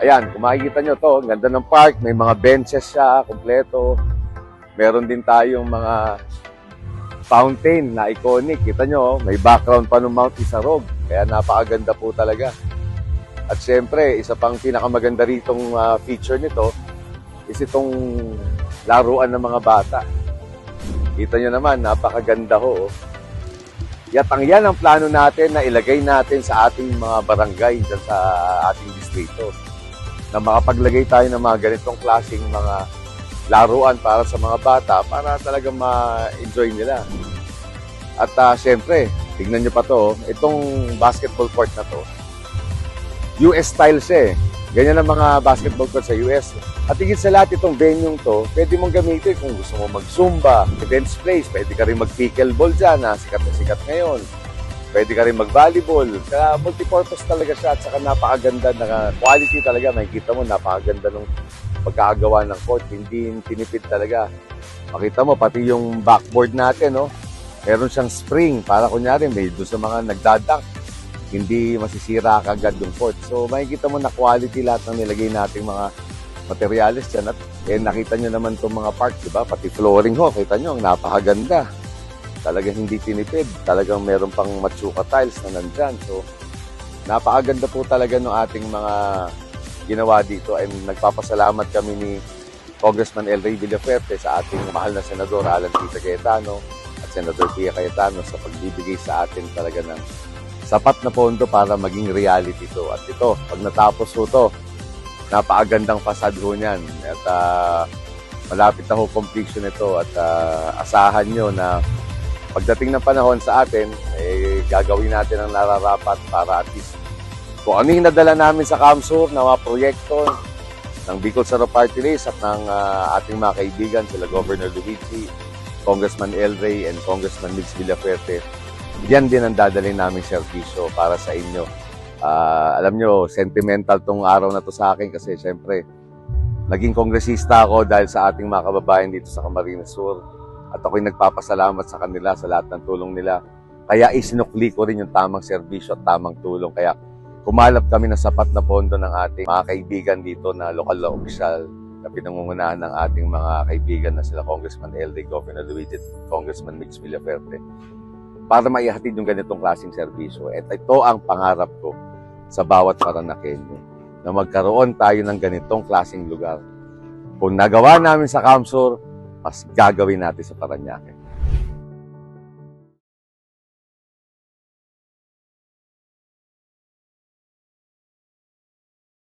Ayan, kung makikita nyo to, ang ganda ng park, may mga benches siya, kompleto. Meron din tayong mga fountain na iconic. Kita nyo, may background pa ng Mount Isarog. Kaya napakaganda po talaga. At syempre, isa pang pinakamaganda ritong ah, feature nito is itong laruan ng mga bata. Kita nyo naman, napakaganda ho. oh. Yatang yan ang plano natin na ilagay natin sa ating mga barangay dyan sa ating distrito. Na makapaglagay tayo ng mga ganitong klaseng mga laruan para sa mga bata para talagang ma-enjoy nila. At uh, syempre, tignan nyo pa to, itong basketball court na to, US style siya eh. Ganyan ang mga basketball court sa US. At higit sa lahat itong venue to, pwede mong gamitin kung gusto mo mag-zumba, events place, pwede ka rin mag-pickleball dyan, na sikat na sikat ngayon. Pwede ka rin mag-volleyball. Kaya multipurpose talaga siya at saka napakaganda na quality talaga. Makikita mo, napakaganda ng pagkakagawa ng court. Hindi tinipid talaga. Makita mo, pati yung backboard natin, no? Meron siyang spring para kunyari may doon sa mga nagdadank hindi masisira kagad yung court. So makikita mo na quality lahat ng nilagay nating mga materials dyan. At eh, nakita nyo naman itong mga park, di ba? Pati flooring ho, kita nyo, ang napakaganda. Talagang hindi tinipid. Talagang meron pang matsuka tiles na nandyan. So napakaganda po talaga ng ating mga ginawa dito. And nagpapasalamat kami ni Congressman El Rey Villaferte sa ating mahal na Senador Alan Tita Cayetano at Senador Pia Cayetano sa pagbibigay sa atin talaga ng sapat na pondo para maging reality to. At ito, pag natapos ho to, napakagandang fasad ho niyan. At ah, malapit na ho completion ito at ah, asahan nyo na pagdating ng panahon sa atin, eh, gagawin natin ang nararapat para at least kung ano yung nadala namin sa Kamsur na mga proyekto ng Bicol Saro Party List at ng ah, ating mga kaibigan, sila Governor Luigi, Congressman El Rey, and Congressman Mix Villafuerte, yan din ang dadalhin naming serbisyo para sa inyo. Ah, alam nyo, sentimental tong araw na to sa akin kasi syempre, naging kongresista ako dahil sa ating mga kababayan dito sa Camarines Sur. At ako'y nagpapasalamat sa kanila sa lahat ng tulong nila. Kaya isinukli ko rin yung tamang serbisyo at tamang tulong. Kaya kumalap kami ng sapat na pondo ng ating mga kaibigan dito na lokal na opisyal na pinangungunahan ng ating mga kaibigan na sila Congressman L.D. Governor Luigi Congressman Mix Villaferte para maihatid yung ganitong klaseng serbisyo. At ito ang pangarap ko sa bawat Paranakenyo na magkaroon tayo ng ganitong klaseng lugar. Kung nagawa namin sa Kamsur, mas gagawin natin sa Paranaque.